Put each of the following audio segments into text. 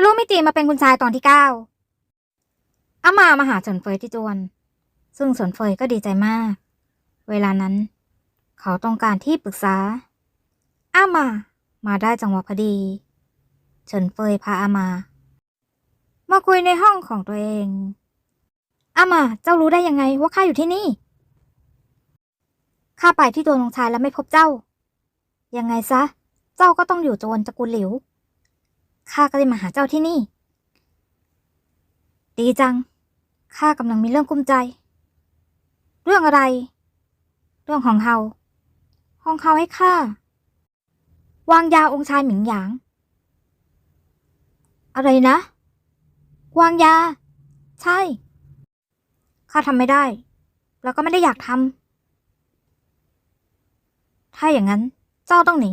ทะลุมิติมาเป็นคุณชายตอนที่เก้าอามามาหาเฉินเฟยที่จวน ซึ่งเฉินเฟยก็ดีใจมาก เวลานั้น เขาต้องการที่ปรึกษา อามา มาได้จังหวะพอดีเฉินเฟยพาอามา มาคุยในห้องของตัวเอง อามา เจ้ารู้ได้ยังไงว่าข้าอยู่ที่นี่ ข้าไปที่ตัวลงชายแล้วไม่พบเจ้า ยังไงซะ เจ้าก็ต้องอยู่โจรตระกูลหลิว ข้าก็เลยมาหาเจ้าที่นี่ ดีจัง ข้ากำลังมีเรื่องกุ้มใจ เรื่องอะไร เรื่องของเฮาของเขาให้ข้า วางยาองค์ชายหมิงหยาง อะไรนะ วางยา ใช่ ข้าทำไม่ได้ แล้วก็ไม่ได้อยากทำ ถ้าอย่างนั้น เจ้าต้องหนี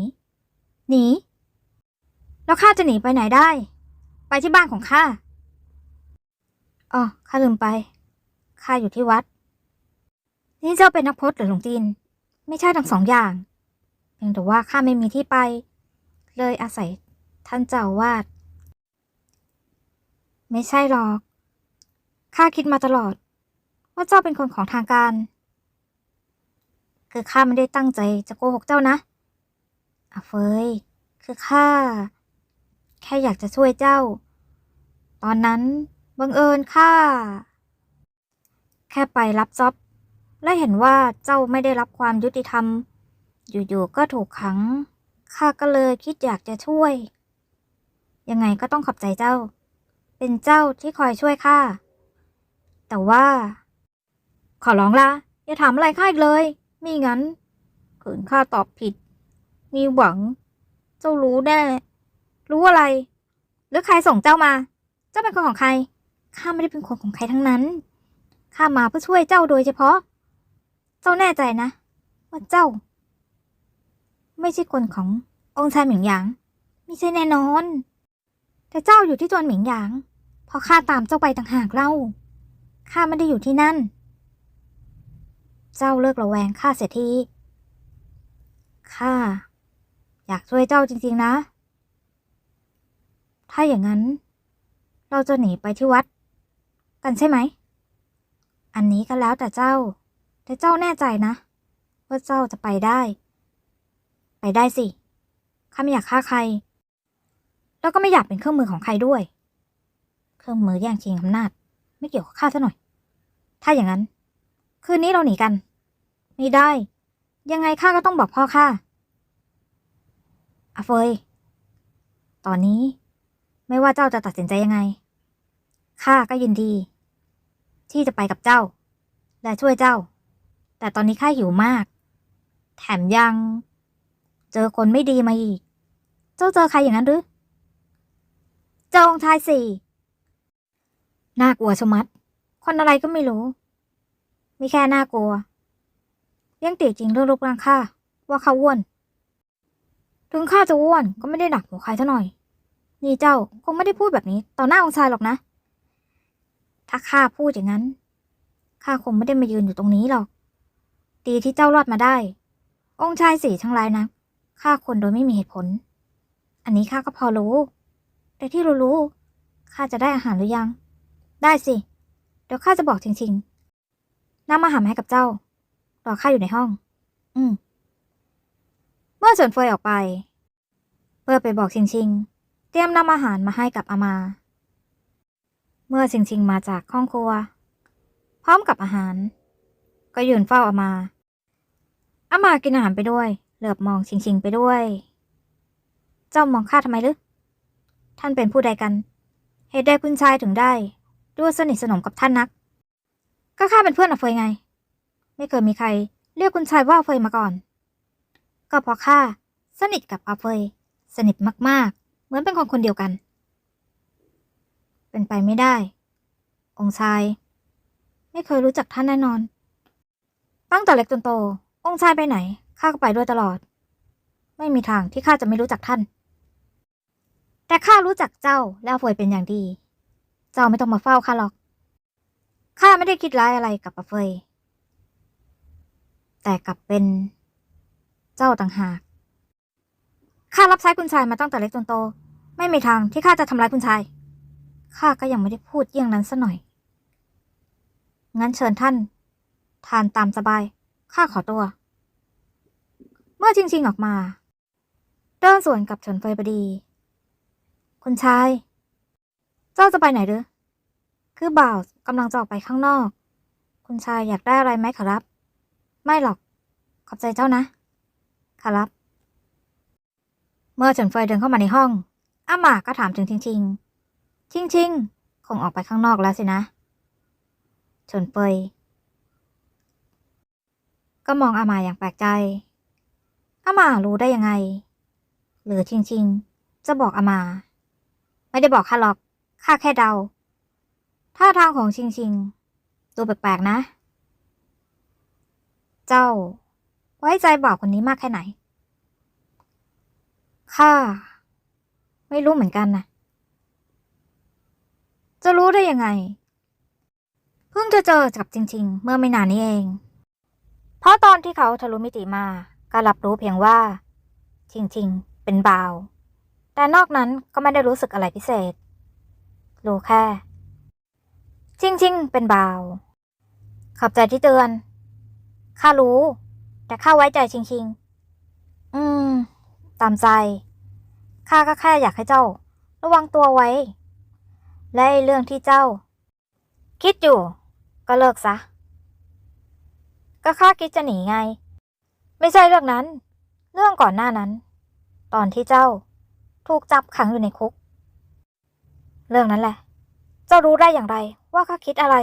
หนี แล้วข้าจะหนีไปไหนได้ ไปที่บ้านของข้าอ๋อข้าลืมไปข้าอยู่ที่วัด นี่เจ้าเป็นนักพจน์หรือหลวงจีน ไม่ใช่ทั้งสองอย่างเพียงแต่ว่าข้าไม่มีที่ไป เลยอาศัยท่านเจ้าวาด ไม่ใช่หรอก ข้าคิดมาตลอด ว่าเจ้าเป็นคนของทางการ คือข้าไม่ได้ตั้งใจจะโกหกเจ้านะอาเฟย คือข้า แค่อยากจะช่วยเจ้า ตอนนั้นบังเอิญข้าแค่ไปรับจ็อบ และเห็นว่าเจ้าไม่ได้รับความยุติธรรม อยู่ๆก็ถูกขังข้าก็เลยคิดอยากจะช่วย ยังไงก็ต้องขอบใจเจ้า เป็นเจ้าที่คอยช่วยข้าแต่ว่า ขอร้องละอย่าถามอะไรข้าอีกเลยมิงั้นขืนข้าตอบผิด มีหวัง เจ้ารู้แน่ รู้อะไร หรือใครส่งเจ้ามา เจ้าเป็นคนของใคร ข้าไม่ได้เป็นคนของใครทั้งนั้น ข้ามาเพื่อช่วยเจ้าโดยเฉพาะ เจ้าแน่ใจนะว่าเจ้า ไม่ใช่คนขององค์ชายหมิงหยาง ไม่ใช่แน่นอน แต่เจ้าอยู่ที่จวนหมิงหยางเพราะข้าตามเจ้าไปต่างหากเล่า ข้าไม่ได้อยู่ที่นั่น เจ้าเลิกระแวงข้าเสียที ข้าอยากช่วยเจ้าจริงๆนะ ถ้าอย่างนั้น เราจะหนีไปที่วัด กันใช่ไหม อันนี้ก็แล้วแต่เจ้า แต่เจ้าแน่ใจนะ ว่าเจ้าจะไปได้ ไปได้สิ ข้าไม่อยากฆ่าใคร แล้วก็ไม่อยากเป็นเครื่องมือของใครด้วย เครื่องมือแย่งชิงอำนาจ ไม่เกี่ยวกับข้าซะหน่อย ถ้าอย่างนั้น คืนนี้เราหนีกัน ไม่ได้ ยังไงข้าก็ต้องบอกพ่อข้าอาเฟย ตอนนี้ ไม่ว่าเจ้าจะตัดสินใจยังไง ข้าก็ยินดี ที่จะไปกับเจ้า และช่วยเจ้า แต่ตอนนี้ข้าหิวมาก แถมยัง เจอคนไม่ดีมาอีก เจ้าเจอใครอย่างนั้นหรือ เจอองชายสี่ น่ากลัวชะมัด คนอะไรก็ไม่รู้มีแค่น่ากลัว ยังติจริงเรื่องรูปร่างข้าว่าเขาอ้วน ถึงข้าจะอ้วนก็ไม่ได้หนักหัวใครเท่าหน่อย นี่เจ้าคงไม่ได้พูดแบบนี้ ต่อหน้าองค์ชายหรอกนะ ถ้าข้าพูดอย่างนั้นข้าคงไม่ได้มายืนอยู่ตรงนี้หรอก ดีที่เจ้ารอดมาได้ องค์ชายสี่ช่างร้ายนะฆ่าคนโดยไม่มีเหตุผล อันนี้ข้าก็พอรู้ แต่ที่รู้ๆข้าจะได้อาหารหรือยัง ได้สิ เดี๋ยวข้าจะบอกจริงๆนำอาหารมาให้กับเจ้ารอข้าอยู่ในห้อง อืม เมื่อเฉินเฟยออกไป เพื่อไปบอกชิงชิง เตรียมนำอาหารมาให้กับอามา เมื่อชิงชิงมาจากห้องครัว พร้อมกับอาหาร ก็ยืนเฝ้าอามาอามากินอาหารไปด้วย เหลือบมองชิงชิงไปด้วย เจ้ามองข้าทำไมลึท่านเป็นผู้ใดกัน เหตุใดคุณชายถึงได้ดูสนิทสนมกับท่านนัก ก็ข้าเป็นเพื่อนอาเฟยไง ไม่เคยมีใคร เรียกคุณชายว่าอาเฟยมาก่อน ก็เพราะข้าสนิทกับอาเฟย สนิทมากๆ เหมือนเป็นคนคนเดียวกัน เป็นไปไม่ได้ องค์ชาย ไม่เคยรู้จักท่านแน่นอน ตั้งแต่เล็กจนโต องค์ชายไปไหนข้าก็ไปด้วยตลอด ไม่มีทางที่ข้าจะไม่รู้จักท่าน แต่ข้ารู้จักเจ้าและอาเฟยเป็นอย่างดี เจ้าไม่ต้องมาเฝ้าข้าหรอกข้าไม่ได้คิดร้ายอะไรกับอาเฟยแต่กลับเป็น เจ้าต่างหาก ข้ารับใช้คุณชายมาตั้งแต่เล็กจนโต ไม่มีทางที่ข้าจะทำร้ายคุณชาย ข้าก็ยังไม่ได้พูดเยี่ยงนั้นซะหน่อย งั้นเชิญท่าน ทานตามสบาย ข้าขอตัว เมื่อจริงๆออกมา เดินสวนกับเฉินเฟยพอดี คุณชาย เจ้าจะไปไหนหรือ คือบ่าวกำลังจะออกไปข้างนอก คุณชายอยากได้อะไรไหมขอรับ ไม่หรอก ขอบใจเจ้านะขอรับ เมื่อเฉินเฟยเดินเข้ามาในห้องอาหมาก็ถามถึงชิงชิง ชิงชิงคงออกไปข้างนอกแล้วสินะเฉินเฟยก็มองอาหมาอย่างแปลกใจอาหมารู้ได้ยังไง หรือชิงชิงจะบอกอาหมา ไม่ได้บอกข้าหรอกข้าแค่เดาท่าทางของชิงชิงดูแปลกๆนะ เจ้า ไว้ใจบ่าวคนนี้มากแค่ไหน ข้าไม่รู้เหมือนกันนะจะรู้ได้ยังไง เพิ่งจะเจอกับจริง ๆ เมื่อไม่นานนี้เอง เพราะตอนที่เขาทะลุมิติมาก็รับรู้เพียงว่า จริง ๆ เป็นบาว แต่นอกนั้นก็ไม่ได้รู้สึกอะไรพิเศษ รู้แค่ จริง ๆ เป็นบาว ขอบใจที่เตือนข้ารู้ แต่ข้าไว้ใจชิงชิงอืม ตามใจ ข้าก็แค่อยากให้เจ้า ระวังตัวไว้ และเรื่องที่เจ้า คิดอยู่ก็เลิกซะ ก็ข้าคิดจะหนีไง ไม่ใช่เรื่องนั้น เรื่องก่อนหน้านั้น ตอนที่เจ้าถูกจับขังอยู่ในคุก เรื่องนั้นแหละ เจ้ารู้ได้อย่างไรว่าข้าคิดอะไร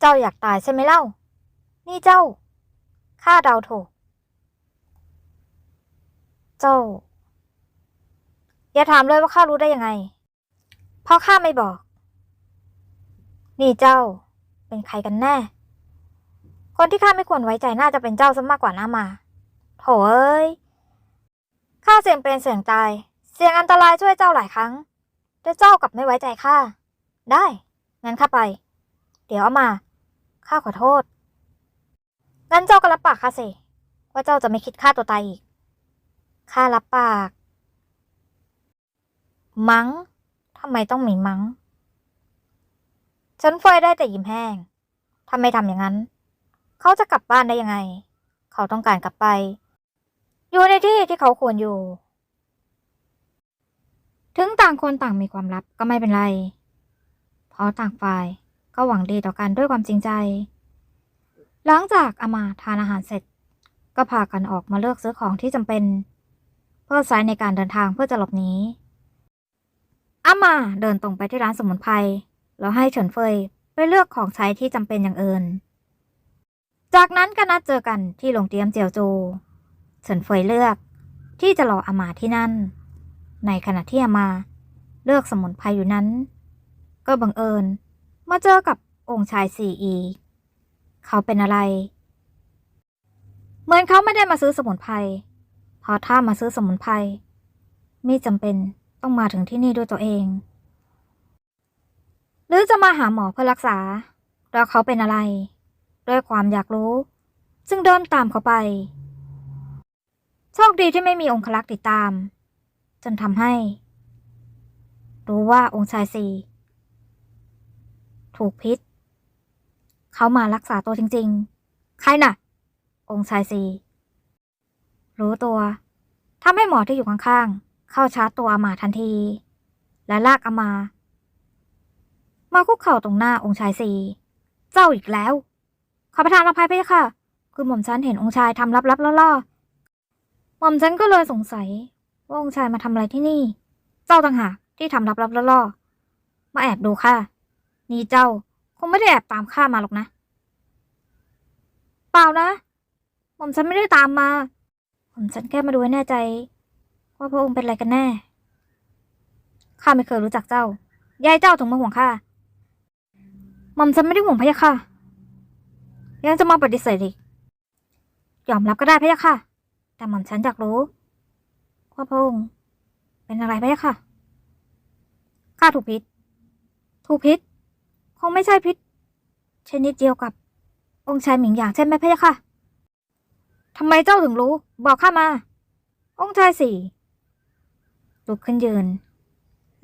เจ้าอยากตายใช่ไหมเล่า นี่เจ้าข้าเดาถูก เจ้า อย่าถามเลยว่าข้ารู้ได้ยังไง เพราะข้าไม่บอก นี่เจ้า เป็นใครกันแน่ คนที่ข้าไม่ควรไว้ใจน่าจะเป็นเจ้าซะมากกว่าน้ามาโถเอ้ยข้าเสี่ยงเป็นเสี่ยงตาย เสี่ยงอันตรายช่วยเจ้าหลายครั้ง แต่เจ้ากลับไม่ไว้ใจข้า ได้ งั้นข้าไป เดี๋ยวเอามา ข้าขอโทษ งั้นเจ้าก็รับปากข้าสิ ว่าเจ้าจะไม่คิดฆ่าตัวตายอีก ข้ารับปาก มัง้งทำไมต้องมีมัง้ง ฉันเฟยได้แต่ยิ้มแห้งถ้าไม่ทำอย่างนั้น เขาจะกลับบ้านได้ยังไง เขาต้องการกลับไป อยู่ในที่ที่เขาควรอยู่ ถึงต่างคนต่างมีความลับก็ไม่เป็นไร เพราะต่างฝ่ายก็หวังดีต่อกันด้วยความจริงใจ หลังจากอามาทานอาหารเสร็จ ก็พากันออกมาเลือกซื้อของที่จำเป็น เพื่อใช้ในการเดินทางเพื่อจะหลบหนีอามาเดินตรงไปที่ร้านสมุนไพรแล้วให้เฉินเฟยไปเลือกของใช้ที่จำเป็นอย่างอื่น จากนั้นก็นัดเจอกันที่โรงเตรียมเจียวจูเฉินเฟยเลือกที่จะรออามาที่นั่น ในขณะที่อามาเลือกสมุนไพรอยู่นั้น ก็บังเอิญมาเจอกับองค์ชายสี่อีเขาเป็นอะไร เหมือนเขาไม่ได้มาซื้อสมุนไพร พราะถ้ามาซื้อสมุนไพรไม่จำเป็นต้องมาถึงที่นี่ด้วยตัวเอง หรือจะมาหาหมอเพื่อรักษา แล้วเขาเป็นอะไร ด้วยความอยากรู้ จึงเดินตามเขาไป โชคดีที่ไม่มีองคลักษ์ติดตาม จนทำให้ รู้ว่าองค์ชายสีถูกพิษ เขามารักษาตัวจริง ๆ ใครน่ะ องค์ชายสี รู้ตัวทำให้หมอที่อยู่ข้างๆ เข้าชาร์จตัวอามาทันที และลากอามา มาคุกเข่าตรงหน้าองค์ชายสีเจ้าอีกแล้ว ขอประทานอภัยไปค่ะ คือหม่อมฉันเห็นองค์ชายทำลับๆล่อๆหม่อมฉันก็เลยสงสัย ว่าองค์ชายมาทำอะไรที่นี่ เจ้าต่างหากที่ทำลับๆล่อๆมาแอบดูค่ะ นี่เจ้าคงไม่ได้แอบตามข้ามาหรอกนะ เปล่านะหม่อมฉันไม่ได้ตามมา ฉันแค่มาดูให้แน่ใจ ว่าพระองค์เป็นอะไรกันแน่ ข้าไม่เคยรู้จักเจ้า ยายเจ้าถึงมาห่วงข้าหม่อมฉันไม่ได้ห่วงพะยะค่ะ ยังจะมาปฏิเสธอีก ยอมรับก็ได้พะยะค่ะ แต่หม่อมฉันอยากรู้ ว่าพระองค์เป็นอะไรพะยะค่ะ ข้าถูกพิษ ถูกพิษ คงไม่ใช่พิษชนิดเดียวกับองค์ชายหมิงหยางใช่ไหมพะยะค่ะ ทำไมเจ้าถึงรู้ บอกข้ามา องค์ชายสี่ลุกขึ้นยืน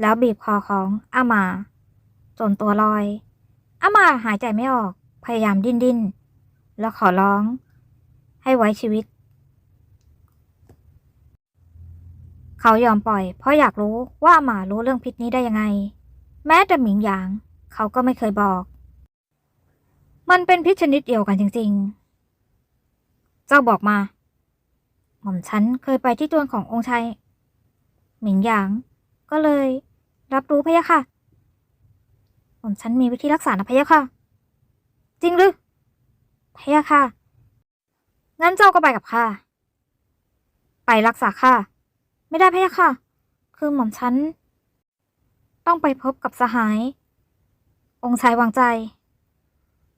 แล้วบีบคอของอามา จนตัวลอย อามาหายใจไม่ออก พยายามดิ้นดิ้น แล้วขอร้อง ให้ไว้ชีวิต เขายอมปล่อย เพราะอยากรู้ว่าอาหมารู้เรื่องพิษนี้ได้ยังไง แม้แต่หมิงหยาง เขาก็ไม่เคยบอก มันเป็นพิษชนิดเดียวกันจริง ๆ เจ้าบอกมา หม่อมฉันเคยไปที่จวนขององค์ชัยหมิงหยาง ก็เลย รับรู้พะยะค่ะ หม่อมฉันมีวิธีรักษานะพะยะค่ะ จริงหรือพะยะค่ะ งั้นเจ้าก็ไปกับข้า ไปรักษาข้า ไม่ได้พะยะค่ะ คือหม่อมฉัน ต้องไปพบกับสหาย องค์ชายวางใจ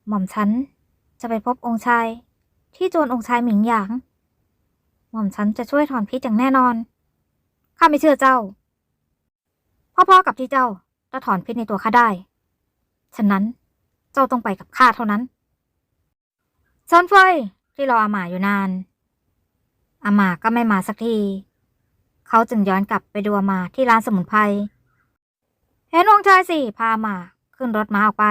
หม่อมฉันจะไปพบองค์ชาย ที่โจรองค์ชายหมิงหยาง หม่อมฉันจะช่วยถอนพิษอย่างแน่นอน ข้าไม่เชื่อเจ้า พ่อๆกับที่เจ้าจะถอนพิษในตัวข้าได้ ฉะนั้นเจ้าต้องไปกับข้าเท่านั้นซอนเฟยที่รออาหมาอยู่นาน อาหมาก็ไม่มาสักที เขาจึงย้อนกลับไปดูอาหมาที่ร้านสมุนไพร เห็นองค์ชายสี่พาอาหมาขึ้นรถม้าออกไป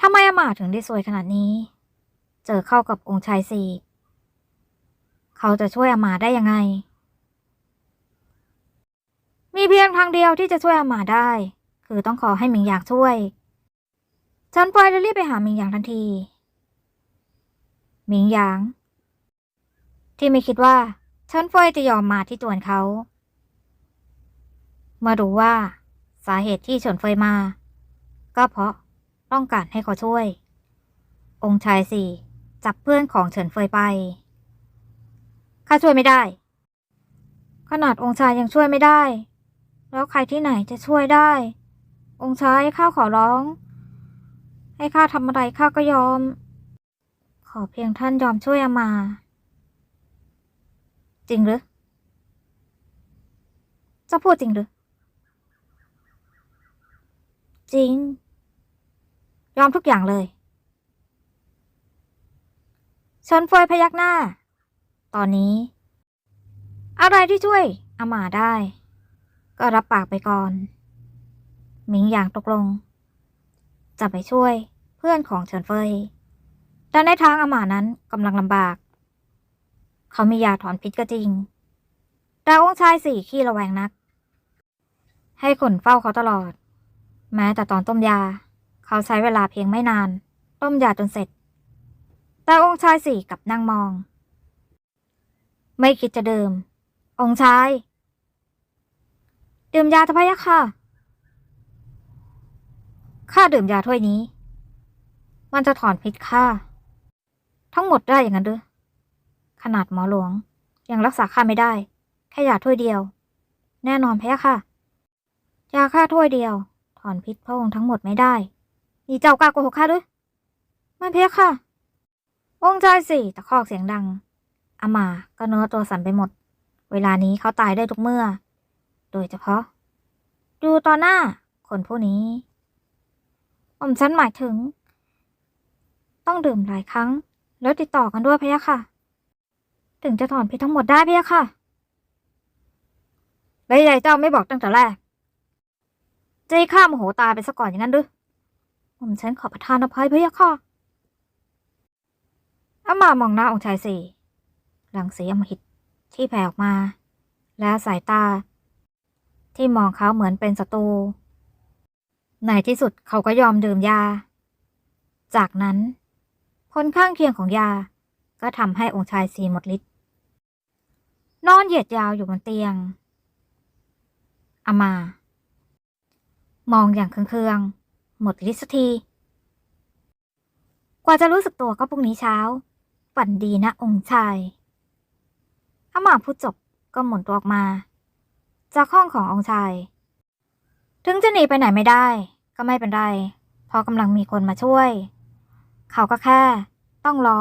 ทำไมอาหมาถึงได้สวยขนาดนี้ เจอเข้ากับองค์ชายสี่เขาจะช่วยอามาได้ยังไง มีเพียงทางเดียวที่จะช่วยอามาได้ คือต้องขอให้หมิงหยางช่วย ฉันปล่อยเลยรีบไปหาหมิงหยางทันที หมิงหยาง ที่ไม่คิดว่าฉินเฟยจะยอมมาที่จวนเขาเมื่อรู้ว่าสาเหตุที่เฉินเฟยมา ก็เพราะต้องการให้เขาช่วย องค์ชายสี่ จับเพื่อนของเฉินเฟยไป ข้าช่วยไม่ได้ ขนาดองค์ชายยังช่วยไม่ได้ แล้วใครที่ไหนจะช่วยได้ องค์ชายข้าขอร้อง ให้ข้าทำอะไรข้าก็ยอม ขอเพียงท่านยอมช่วยอามา จริงหรือเจะพูดจริงหรือ จริง ยอมทุกอย่างเลย เชิญเฟยพยักหน้า ตอนนี้ อะไรที่ช่วยอามาได้ ก็รับปากไปก่อนหมิงอย่างตกลง จะไปช่วยเพื่อนของเฉินเฟยแต่ในทางอามานั้นกำลังลำบาก เขามียาถอนพิษก็จริง แต่องค์ชายสี่ขี้ระแวงนัก ให้คนเฝ้าเขาตลอด แม้แต่ตอนต้มยา เขาใช้เวลาเพียงไม่นาน ต้มยาจนเสร็จ แต่องค์ชายสี่กับนั่งมอง ไม่คิดจะเดื่มองค์ชาย ดื่มยาทพยะค่ะ ข้าดื่มยาถ้วยนี้ มันจะถอนพิษข้า ทั้งหมดได้อย่างนั้นหรือขนาดหมอหลวง ยังรักษาข้าไม่ได้ แค่ยาถ้วยเดียว แน่นอนพยะค่ะ ยาค่าถ้วยเดียว ถอนพิษพระองค์ทั้งหมดไม่ได้นี่เจ้ากล้าโกหกข้าหรือไม่เพะค่ะ องชายสี่ตะคอกเสียงดังอามาก็เนื้อตัวสั่นไปหมด เวลานี้เขาตายได้ทุกเมื่อ โดยเฉพาะ ดูตอนหน้า คนผู้นี้ผมฉันหมายถึง ต้องดื่มหลายครั้ง แล้วติดต่อกันด้วยพะยะค่ะ ถึงจะถอนพิษทั้งหมดได้พะยะค่ะแล้วยายเจ้าไม่บอกตั้งแต่แรกจะให้ข้าโมโหตายไปซะก่อนอย่างนั้นหรือผมฉันขอประทานอภัยพะยะค่ะ อามามองหน้าองค์ชายสี่หลังสีอมหิตที่แผ่ออกมา และสายตา ที่มองเขาเหมือนเป็นศัตรูในที่สุดเขาก็ยอมดื่มยา จากนั้นผลข้างเคียงของยา ก็ทำให้องค์ชายสีหมดฤทธิ์นอนเหยียดยาวอยู่บนเตียงอามา มองอย่างเคืองๆ หมดฤทธิ์สักที กว่าจะรู้สึกตัวก็พรุ่งนี้เช้า ฝันดีนะองค์ชายอามาพูดจบก็หมุนตัวออกมา จากห้องขององค์ชาย ถึงจะหนีไปไหนไม่ได้ ก็ไม่เป็นไรเพราะกำลังมีคนมาช่วย เขาก็แค่ต้องรอ